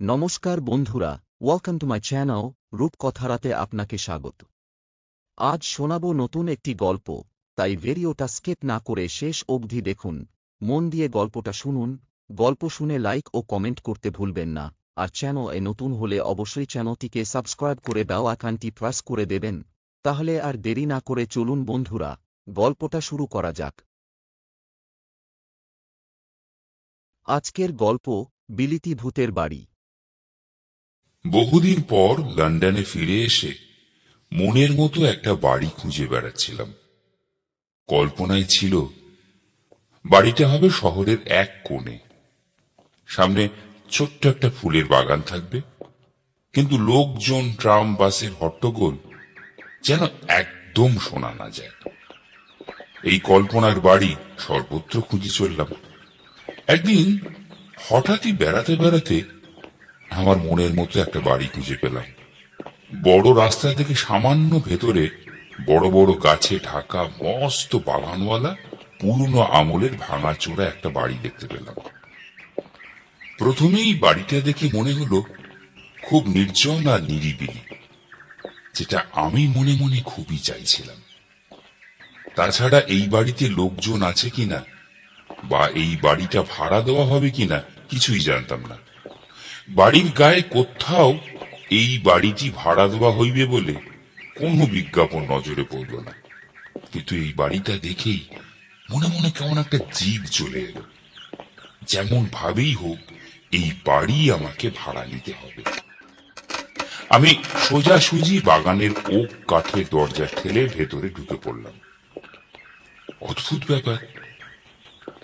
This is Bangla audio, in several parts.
নমস্কার বন্ধুরা ওয়েলকাম টু মাই চ্যানেল রূপকথারাতে আপনাকে স্বাগত। আজ শোনাব নতুন একটি গল্প, তাই ভিডিওটা স্কেপ না করে শেষ অবধি দেখুন। মন দিয়ে গল্পটা শুনুন, গল্প শুনে লাইক ও কমেন্ট করতে ভুলবেন না, আর চ্যানেল এ নতুন হলে অবশ্যই চ্যানেলটিকে সাবস্ক্রাইব করে বেল আইকনটি প্রেস করে দেবেন। তাহলে আর দেরি না করে চলুন বন্ধুরা, গল্পটা শুরু করা যাক। আজকের গল্প, বিলিতি ভূতের বাড়ি। বহুদিন পর লন্ডনে ফিরে এসে মনের মতো একটা বাড়ি খুঁজে বেড়াচ্ছিলাম। কল্পনায় ছিল, বাড়িটা হবে শহরের এক কোণে। সামনে ছোট্ট একটা ফুলের বাগান থাকবে, কিন্তু লোকজন, ট্রাম, বাসের হট্টগোল যেন একদম শোনা না যায়। এই কল্পনার বাড়ি সর্বত্র খুঁজে চললাম। একদিন হঠাৎই বেড়াতে বেড়াতে আমার মনের মতো একটা বাড়ি খুঁজে পেলাম। বড় রাস্তা থেকে সামান্য ভেতরে বড় বড় গাছে ঢাকা, মস্ত বাগানওয়ালা, পুরনো আমলের ভাঙাচোরা একটা বাড়ি দেখতে পেলাম। প্রথমেই বাড়িটা দেখে মনে হলো খুব নির্জন আর নিরিবিলি, যেটা আমি মনে মনে খুবই চাইছিলাম। তাছাড়া এই বাড়িতে লোকজন আছে কিনা, বা এই বাড়িটা ভাড়া দেওয়া হবে কিনা, কিছুই জানতাম না। বাড়ির গায়ে কোথাও এই বাড়িটি ভাড়া দেওয়া হইবে বলে কোনো বিজ্ঞাপন নজরে পড়ল না। কিন্তু এই বাড়িটা দেখেই মনে মনে কেমন একটা জীব চলে এলো। যেমন ভাবেই হোক, এই বাড়ি আমাকে ভাড়া নিতে হবে। আমি সোজাসুজি বাগানের ওক কাঠের দরজা ঠেলে ভেতরে ঢুকে পড়লাম। অদ্ভুত ব্যাপার,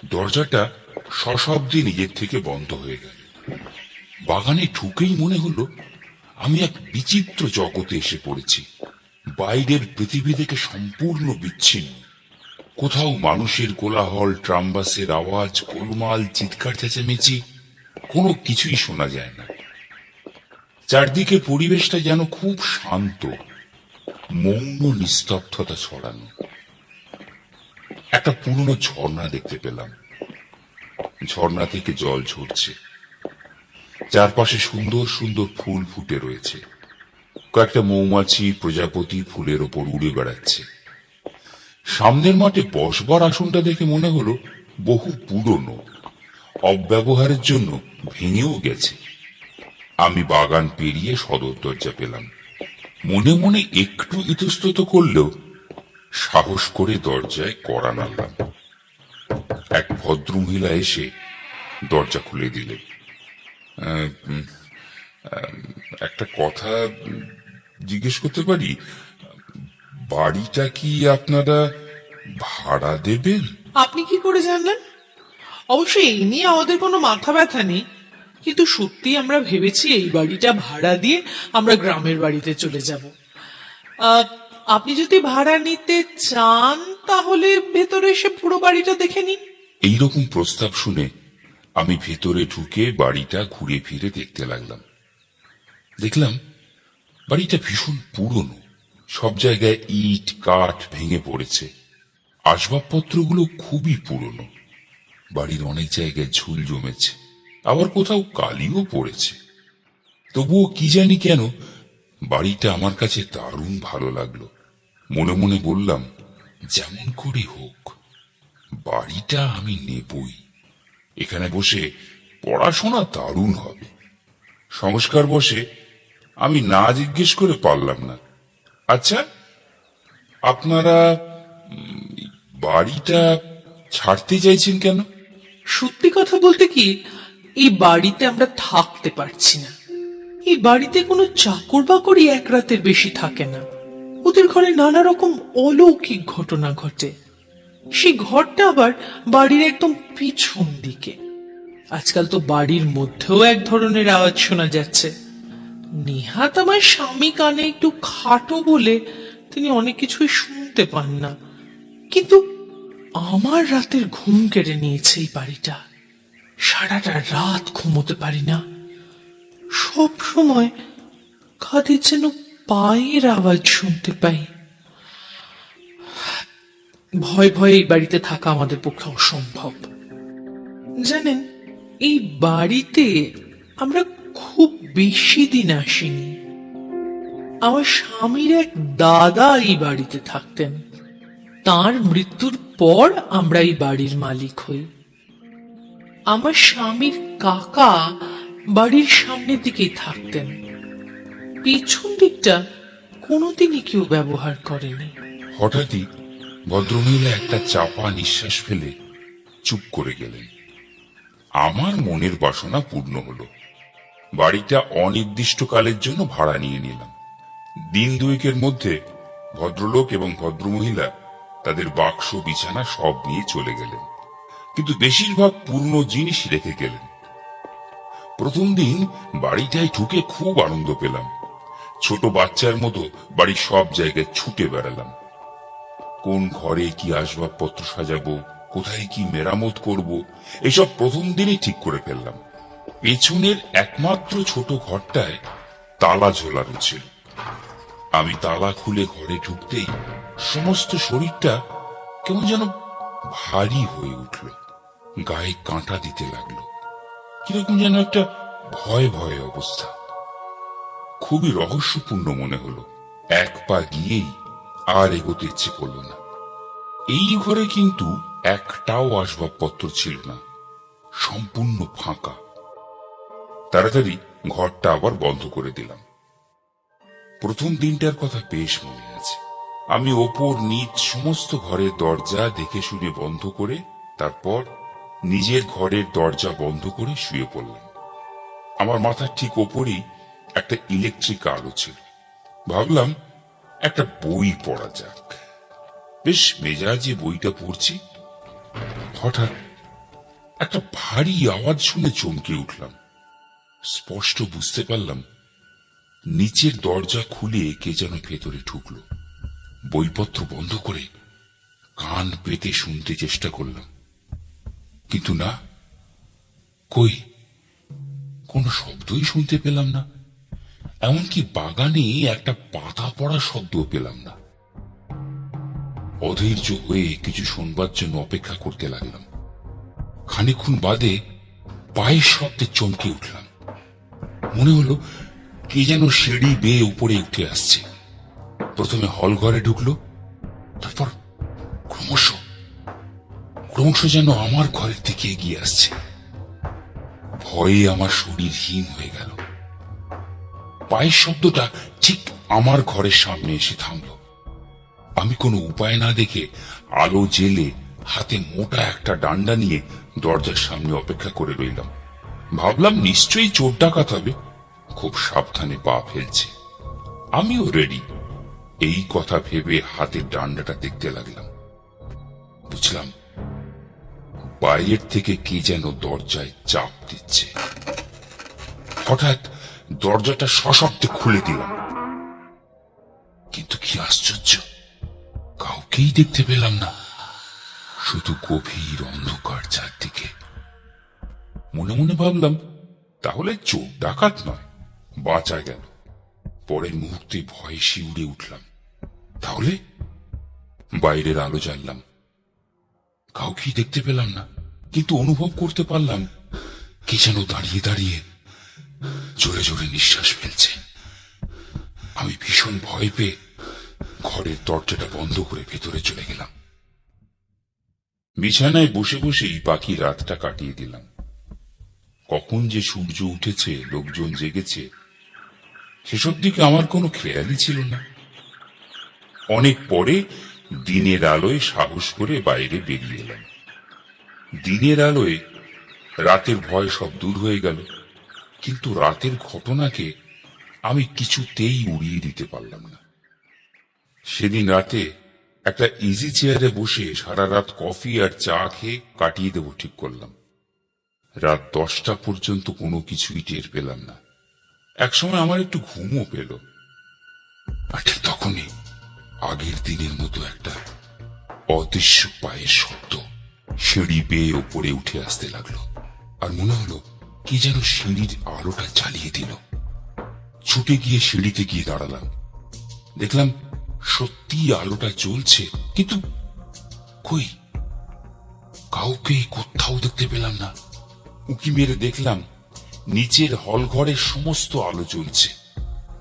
দরজাটা সশব্দে নিজের থেকে বন্ধ হয়ে গেল। বাগানে ঢুকেই মনে হলো, আমি এক বিচিত্র জগতে এসে পড়েছি। বাইরের পৃথিবী থেকে সম্পূর্ণ বিচ্ছিন্ন। কোথাও মানুষের কোলাহল, ট্রামবাসের আওয়াজ, গোলমাল, চিৎকার চেঁচামেচি, কোনো কিছুই শোনা যায় না। চারদিকে পরিবেশটা যেন খুব শান্ত, মৌন নিস্তব্ধতা ছড়ানো। একটা পুরনো ঝর্ণা দেখতে পেলাম। ঝর্ণা থেকে জল ঝরছে। চারপাশে সুন্দর সুন্দর ফুল ফুটে রয়েছে। কয়েকটা মৌমাছি প্রজাপতি ফুলের ওপর উড়ে বেড়াচ্ছে। সামনের মাঠে বসবার আসনটা দেখে মনে হলো বহু পুরনো, অব্যবহারের জন্য ভেঙেও গেছে। আমি বাগান পেরিয়ে সদর দরজা পেলাম। মনে মনে একটু ইতস্তত করলেও সাহস করে দরজায় কড়া নাড়লাম। এক ভদ্রমহিলা এসে দরজা খুলে দিলেন। একটা কথা জিজ্ঞেস করতে পারি? বাড়িটা কি আপনারা ভাড়া দেবেন? আপনি কি করে জানলেন? অবশ্য এই নিয়ে আমাদের কোনো মাথা ব্যথা নেই। কিন্তু সত্যি আমরা ভেবেছি এই বাড়িটা ভাড়া দিয়ে আমরা গ্রামের বাড়িতে চলে যাব। আপনি যদি ভাড়া নিতে চান তাহলে ভেতরে এসে পুরো বাড়িটা দেখে নিন। এইরকম প্রস্তাব শুনে আমি ভেতরে ঢুকে বাড়িটা ঘুরে ফিরে দেখতে লাগলাম। দেখলাম বাড়িটা ভীষণ পুরনো, সব জায়গায় ইট, কাঠ ভেঙে পড়েছে। আসবাবপত্রগুলো খুবই পুরনো। বাড়ির অনেক জায়গায় ঝুল জমেছে, আবার কোথাও কালিও পড়েছে। তবুও কি জানি কেন বাড়িটা আমার কাছে দারুণ ভালো লাগল। মনে মনে বললাম, যেমন করে হোক, বাড়িটা আমি নেবই। এখানে বসে পড়াশোনা দারুণ হবে। সংস্কার বসে আমি না জিজ্ঞেস করে পারলাম না। আচ্ছা আপনারা বাড়িটা ছাড়তে চাইছেন কেন? সত্যি কথা বলতে কি, এই বাড়িতে আমরা থাকতে পারছি না। এই বাড়িতে কোনো চাকর বাকরই এক রাতের বেশি থাকে না। ওদের ঘরে নানা রকম অলৌকিক ঘটনা ঘটে। সেই ঘরটা আবার বাড়ির একদম পিছন দিকে। আজকাল তো বাড়ির মধ্যেও এক ধরনের আওয়াজ শোনা যাচ্ছে। নিহাত আমার স্বামী কানে একটু খাটো বলে তিনি অনেক কিছুই শুনতে পান না। কিন্তু আমার রাতের ঘুম কেড়ে নিয়েছে এই বাড়িটা। সারাটা রাত ঘুমোতে পারি না। সব সময় কাদের যেন পায়ের আওয়াজ শুনতে পাই। ভয় ভয়ে এই বাড়িতে থাকা আমাদের পক্ষে অসম্ভব। জানেন, এই বাড়িতে আমরা খুব বেশি দিন আসেনি। আমার স্বামীর এক দাদা এই বাড়িতে থাকতেন। তার মৃত্যুর পর আমরা এই বাড়ির মালিক হই। আমার স্বামীর কাকা বাড়ির সামনের দিকেই থাকতেন। পেছন দিকটা কোনোদিনই কেউ ব্যবহার করেনি। হঠাৎই ভদ্রমহিলা একটা চাপা নিঃশ্বাস ফেলে চুপ করে গেলেন। আমার মনের বাসনা পূর্ণ হলো। বাড়িটা অনির্দিষ্টকালের জন্য ভাড়া নিয়ে নিলাম। দিন দুয়েকের মধ্যে ভদ্রলোক এবং ভদ্রমহিলা তাদের বাক্স, বিছানা সব নিয়ে চলে গেলেন। কিন্তু বেশিরভাগ পুরনো জিনিস রেখে গেলেন। প্রথম দিন বাড়িটায় ঢুকে খুব আনন্দ পেলাম। ছোট বাচ্চার মতো বাড়ির সব জায়গায় ছুটে বেড়ালাম। কোন ঘরে কি আসবাবপত্র সাজাবো, কোথায় কি মেরামত করব, এসব প্রথম দিনই ঠিক করে ফেললাম। পেছনের একমাত্র ছোট ঘরটায় তালা ঝোলানো ছিল। আমি তালা খুলে ঘরে ঢুকতেই সমস্ত শরীরটা কেমন যেন ভারী হয়ে উঠল। গায়ে কাঁটা দিতে লাগল। কীরকম যেন একটা ভয় ভয় অবস্থা। খুবই রহস্যপূর্ণ মনে হলো। এক পা গিয়েই আর এগোতে ইচ্ছে করল না। এই ঘরে কিন্তু একটাও আসবাবপত্র ছিল না, সম্পূর্ণ ফাঁকা। তাড়াতাড়ি ঘরটা আবার বন্ধ করে দিলাম। প্রথম দিনটার কথা বেশ মনে আছে। আমি ওপর, নিচ, সমস্ত ঘরের দরজা দেখে শুনে বন্ধ করে তারপর নিজের ঘরের দরজা বন্ধ করে শুয়ে পড়লাম। আমার মাথার ঠিক ওপরেই একটা ইলেকট্রিক আলো ছিল। ভাবলাম একটা বই পড়া যাক। বেশ মেজাজে বইটা পড়ছি। হঠাৎ একটা ভারী আওয়াজ শুনে চমকে উঠলাম। স্পষ্ট বুঝতে পারলাম, নিচের দরজা খুলে কে যেন ভেতরে ঢুকলো। বইপত্র বন্ধ করে কান পেতে শুনতে চেষ্টা করলাম। কিন্তু না, কই? কোনো শব্দই শুনতে পেলাম না। এমনকি বাগানে একটা পাতা পড়া শব্দ পেলাম না। অধৈর্য হয়ে কিছু শুনবার জন্য অপেক্ষা করতে লাগলাম। খানিক্ষণ বাদে পায়ের শব্দে চমকে উঠলাম। মনে হলো কে যেন সিঁড়ি বেয়ে উপরে উঠে আসছে। প্রথমে হল ঘরে ঢুকলো, তারপর ক্রমশ ক্রমশ যেন আমার ঘরের দিকে এগিয়ে আসছে। ভয়ে আমার শরীর হিম হয়ে গেল। পায়ের শব্দটা ঠিক আমার ঘরের সামনে এসে থামল। আমি কোনো উপায় না দেখে আলো জেলে হাতে মোটা একটা ডান্ডা নিয়ে দরজার সামনে অপেক্ষা করে রইলাম। ভাবলাম নিশ্চয়ই চোর ডাকাত হবে। খুব সাবধানে পা ফেলছে। আমিও রেডি এই কথা ভেবে হাতের ডান্ডাটা দেখতে লাগলাম। বুঝলাম বাইরের থেকে কে যেন দরজায় চাপ দিচ্ছে। হঠাৎ দরজাটা সশব্দে খুলে দিলাম। কিন্তু কি আশ্চর্য, কাউকেই দেখতে পেলাম না। শুধু গভীর অন্ধকার চারদিকে। মনে মনে ভাবলাম, তাহলে চোর ডাকাত নয়, বাঁচা গেল। পরের মুহূর্তে ভয়ে শিউরে উঠলাম। তাহলে বাইরের আলো জ্বাললাম। কাউকেই দেখতে পেলাম না, কিন্তু অনুভব করতে পারলাম, কে যেন দাঁড়িয়ে দাঁড়িয়ে জোরে জোরে নিঃশ্বাস ফেলছে। আমি ভীষণ ভয় পেয়ে ঘরের দরজাটা বন্ধ করে ভেতরে চলে গেলাম। বিছানায় বসে বসেই বাকি রাতটা কাটিয়ে দিলাম। কখন যে সূর্য উঠেছে, লোকজন জেগেছে, সেসব দিকে আমার কোনো খেয়ালই ছিল না। অনেক পরে দিনের আলোয় সাহস করে বাইরে বেরিয়ে এলাম। দিনের আলোয় রাতের ভয় সব দূর হয়ে গেল। কিন্তু রাতের ঘটনাকে আমি কিছুতেই উড়িয়ে দিতে পারলাম না। সেদিন রাতে একটা ইজি চেয়ারে বসে সারা রাত কফি আর চা খেয়ে কাটিয়ে দেব ঠিক করলাম। রাত দশটা পর্যন্ত কোনো কিছুই টের পেলাম না। একসময় আমার একটু ঘুমও পেল। আর ঠিক তখনই আগের দিনের মতো একটা অদৃশ্য পায়ের শব্দ সিঁড়ি বেয়ে ওপরে উঠে আসতে লাগল। আর মনে হলো কি যেন সিঁড়ির আলোটা জ্বালিয়ে দিল। ছুটে গিয়ে সিঁড়িতে গিয়ে দাঁড়ালাম। দেখলাম সত্যি আলোটা জ্বলছে, কিন্তু কই? কাউকে কোথাও দেখতে পেলাম না। উকি মেরে দেখলাম নিচের হল ঘরের সমস্ত আলো জ্বলছে।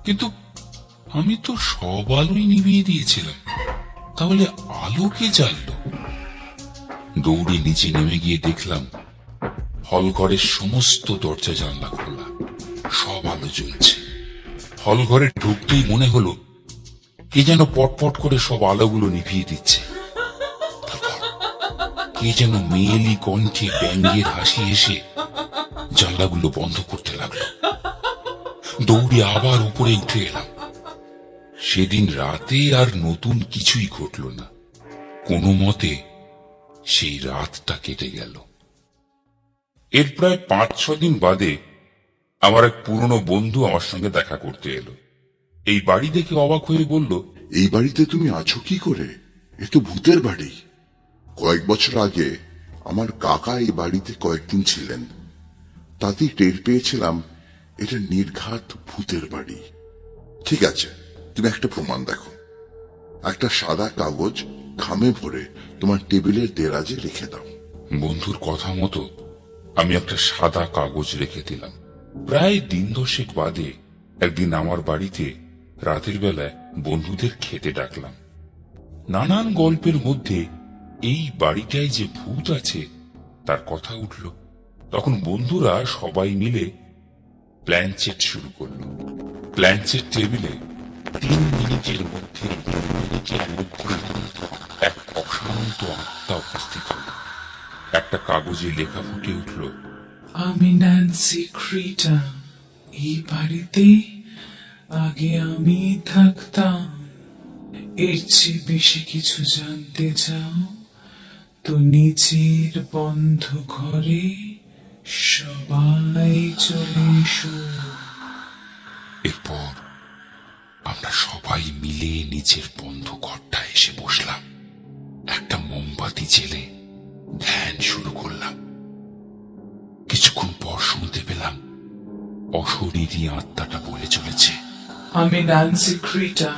কিন্তু আমি তো সব আলোই নিভিয়ে দিয়েছিলাম। তাহলে আলো কে জ্বাললো? দৌড়ে নিচে নেমে গিয়ে দেখলাম হল ঘরের সমস্ত দরজা জানলা খোলা। সব আলো জ্বলছে। হল ঘরে ঢুকতেই মনে হলো, কে যেন পটপট করে সব আলোগুলো নিভিয়ে দিচ্ছে। কে যেন মেয়েলি কণ্ঠে ব্যঙ্গের হাসি এসে জানলাগুলো বন্ধ করতে লাগল। দৌড়ে আবার উপরে উঠে এলাম। সেদিন রাতে আর নতুন কিছুই ঘটল না। কোনো মতে সেই রাতটা কেটে গেল। এর প্রায় পাঁচ ছ দিন বাদে আমার এক পুরনো বন্ধু আমার সঙ্গে দেখা করতে এলো। এই বাড়ি দেখে অবাক হয়ে বলল এই বাড়িতে তুমি আছো কি করে? এ তো ভূতের বাড়ি। কয়েক বছর আগে আমার কাকা এই বাড়িতে কয়েকদিন ছিলেন। তাতেই টের পেয়েছিলাম এটা নির্ঘাত ভূতের বাড়ি। ঠিক আছে তুমি একটা প্রমাণ দেখো। একটা সাদা কাগজ খামে ভরে তোমার টেবিলের দেরাজে রেখে দাও। বন্ধুর কথা মতো আমি একটা সাদা কাগজ রেখে দিলাম। প্রায় দিন দশেক বাদে একদিন আমার বাড়িতে রাতের বেলায় বন্ধুদের খেতে ডাকলাম। নানান গল্পের মধ্যে এই বাড়িটায় যে ভূত আছে, তার কথা উঠল। তখন বন্ধুরা সবাই মিলে প্ল্যানচেট শুরু করল। প্ল্যানচেট টেবিলে তিন মিনিটের মধ্যে এক অশান্ত আত্মা উপস্থিত হল। একটা কাগজে লেখা ফুটে উঠল আমি ন্যান্সি ক্রিটা এই বাড়িতে আগে আমি থাকতাম। এর চেয়ে বেশি কিছু জানতে চাও? তো নিচের বন্ধ ঘরে সবাই চলে এসো। এরপর আমরা সবাই মিলে নিচের বন্ধ ঘরটা এসে বসলাম। একটা মোমবাতি জেলে ধ্যান শুরু করলাম। কিছুক্ষণ পর শুনতে পেলাম অশরীরী আত্মাটা বলে চলেছে। আমি ন্যান্সি ক্রিটা।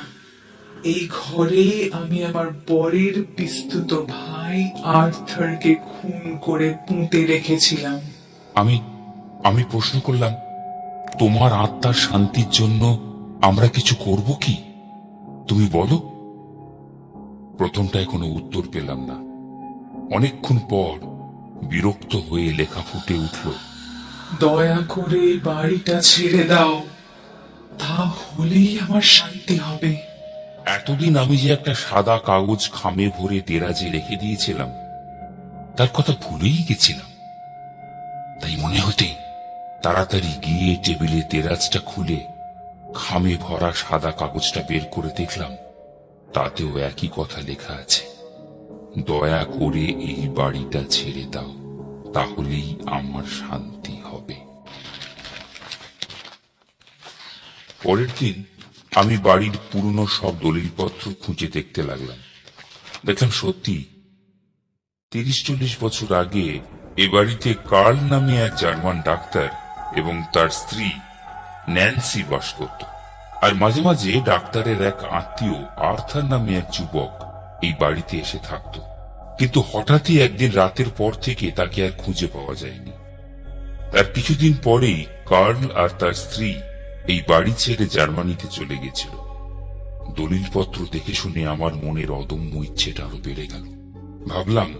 এই ঘরে আমি আমার বরের বিস্তুত ভাই আর্থারকে খুন করে পুঁতে রেখেছিলাম। আমি আমি প্রশ্ন করলাম তোমার আত্মার শান্তির জন্য আমরা কিছু করব কি? তুমি বলো। প্রথমটায় কোনো উত্তর পেলাম না। অনেকক্ষণ পর বিরক্ত হয়ে লেখা ফুটে উঠল দয়া করে বাড়িটা ছেড়ে দাও। তাহলেই আমার শান্তি হবে। এতদিন আমি যে একটা সাদা কাগজ খামে ভরে দেরাজে রেখে দিয়েছিলাম তার কথা ভুলেই গেছিলাম। তাই মনে হতে তাড়াতাড়ি গিয়ে টেবিলে দেরাজটা খুলে খামে ভরা সাদা কাগজটা বের করে দেখলাম তাতেও একই কথা লেখা আছে। দয়া করে এই বাড়িটা ছেড়ে দাও, তাহলেই আমার শান্তি হবে। পরের দিন আমি বাড়ির পুরনো সব দলিলপত্র খুঁজে দেখতে লাগলাম। দেখলাম সত্যি তিরিশ চল্লিশ বছর আগে এ বাড়িতে কার্ল নামে এক জার্মান ডাক্তার এবং তার স্ত্রী ন্যান্সি বাস করত। আর মাঝে মাঝে ডাক্তারের এক আত্মীয় আর্থার নামে এক যুবক এই বাড়িতে এসে থাকত। কিন্তু হঠাৎই একদিন রাতের পর থেকে তাকে আর খুঁজে পাওয়া যায়নি। তার কিছুদিন পরেই কার্ল আর তার স্ত্রী এই বাড়ি ছেড়ে জার্মানিতে চলে গেছিল। দলিলপত্র দেখে শুনে আমার মনের অদম্য ইচ্ছেটা আরও বেড়ে গেল। ভাবলাম,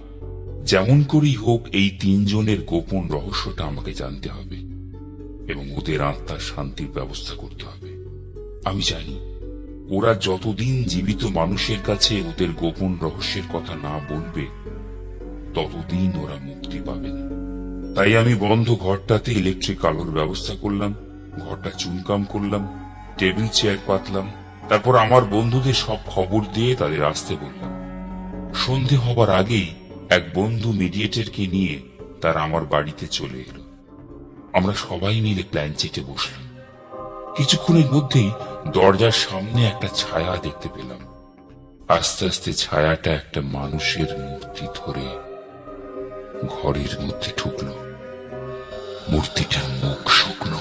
যেমন করেই হোক এই তিনজনের গোপন রহস্যটা আমাকে জানতে হবে এবং ওদের আত্মার শান্তির ব্যবস্থা করতে হবে। আমি জানি ওরা যতদিন জীবিত মানুষের কাছে ওদের গোপন রহস্যের কথা না বলবে, ততদিন ওরা মুক্তি পাবে না। তাই আমি বন্ধ ঘরটাতে ইলেকট্রিক আলোর ব্যবস্থা করলাম, ঘরটা চুনকাম করলাম টেবিল চেয়ার পাতলাম, তারপর আমার বন্ধুদের সব খবর দিয়ে তাদের আসতে বললাম। সন্ধে হবার আগেই এক বন্ধু মিডিয়েটরকে নিয়ে তার আমার বাড়িতে চলে এলো। আমরা সবাই মিলে প্ল্যান চেটে বসলাম। কিছুক্ষণের মধ্যেই দরজার সামনে একটা ছায়া দেখতে পেলাম। আস্তে আস্তে ছায়াটা একটা মানুষের মূর্তি ধরে ঘরের মধ্যে ঢুকলো। মূর্তিটার মুখ শুকনো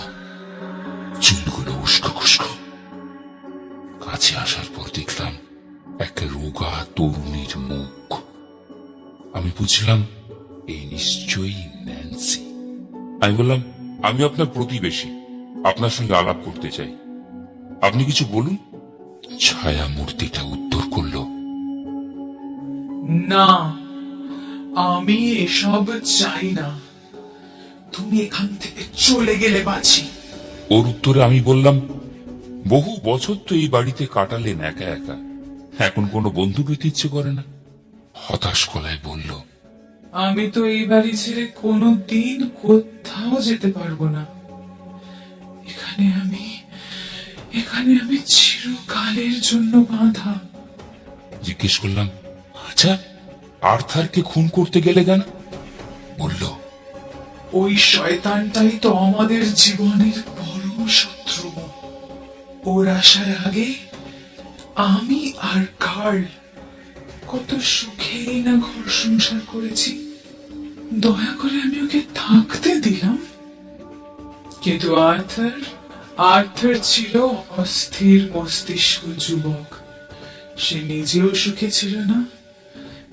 চুলগুলো উস্কো খুস্কো। কাছে আসার পর দেখলাম একটা রোগা তরুণীর মুখ। আমি বুঝলাম এই নিশ্চয়ই ন্যান্সি। আমি বললাম, আমি আপনার প্রতিবেশী, আপনার সঙ্গে আলাপ করতে চাই। আপনি কিছু বলুন। ছায়া মূর্তিটা উত্তর করল। না আমি এসব চাই না। তুমি এখান থেকে চলে গেলে বাঁচি। ওর উত্তরে আমি বললাম বহু বছর তো এই বাড়িতে কাটালেন একা একা। এখন কোনো বন্ধু পেতে ইচ্ছে করে না। হতাশ গলায় বলল আমি তো এই বাড়ি ছেড়ে কোনো দিন কোথাও যেতে পারব না। এখানে আমি এখানে আমি চিরকালের জন্য বাঁধা। জিজ্ঞেস করলাম আচ্ছা আর্থারকে খুন করতে গেলে কেন? বলল ওই শয়তানটাই তো আমাদের জীবনের বড় শত্রু। ওর আসার আগে আমি আর কার্ল কত সুখেই না ঘর সংসার করেছি। দয়া করে আমি ওকে থাকতে দিলাম। কিন্তু আর্থার আর্থার ছিল অস্থির মস্তিষ্ক যুবক। সে নিজেও সুখে ছিল না,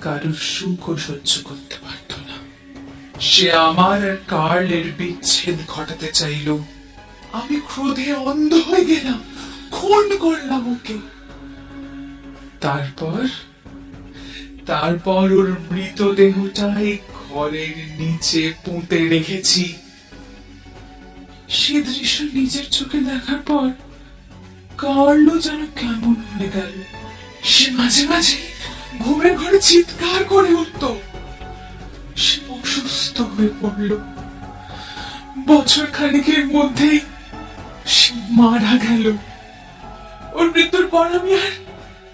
কারোর সুখও সহ্য করতে পারত না। সে আমার আর কার্লের বিচ্ছেদ ঘটাতে চাইল। আমি ক্রোধে অন্ধ হয়ে গেলাম, খুন করলাম ওকে। তারপর তারপর ওর মৃতদেহটা এই ঘরের নিচে পুঁতে রেখেছি। সে দৃশ্য নিজের চোখে দেখার পর কার্লো যেন কেমন হয়ে গেল। সে মাঝে মাঝে ঘুমের ঘরে চিৎকার করে উঠতো। সে অসুস্থ হয়ে পড়ল। বছর খানিকের মধ্যেই সে মারা গেল। ওর মৃত্যুর পর আমি আর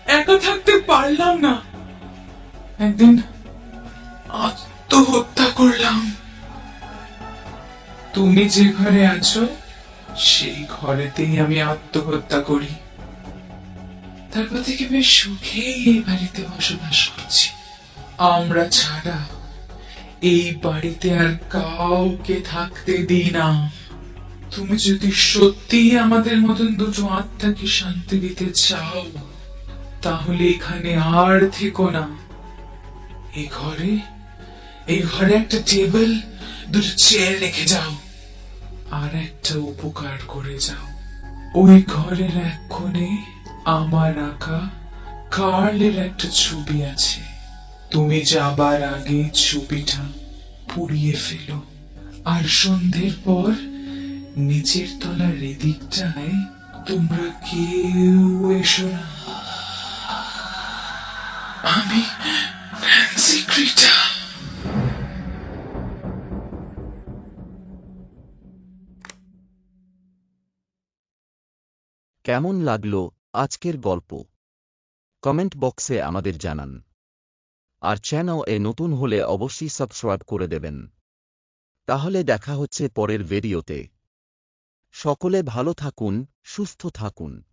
একা থাকতে পারলাম না। একদিন আত্মহত্যা করলাম। তুমি যে ঘরে আছো, সেই ঘরেতেই আমি আত্মহত্যা করি। তারপর থেকে বেশ সুখেই এই বাড়িতে বসবাস করছি। আমরা ছাড়া এই বাড়িতে আর কাউকে থাকতে দিই না। তুমি যদি সত্যি আমাদের মতন দুটো আত্মাকে শান্তি দিতে চাও, তাহলে এখানে আর থেকো না। এই ঘরে এই ঘরে একটা টেবিল, দুটো চেয়ার রেখে যাও। আর একটা উপকার করে যাও। ওই ঘরের এক কোণে আমার আঁকা কার্লের একটা ছবি আছে। তুমি যাবার আগে ছবিটা পুড়িয়ে ফেলো। আর সন্ধ্যের পর নিচের তলার এদিকটায় তোমরা কেউ এসো না। আমি ন্যান্সি কেমন লাগল আজকের গল্প? কমেন্ট বক্সে আমাদের জানান। আর চ্যানেল এ নতুন হলে অবশ্যই সাবস্ক্রাইব করে দেবেন। তাহলে দেখা হচ্ছে পরের ভিডিওতে। সকলে ভালো থাকুন, সুস্থ থাকুন।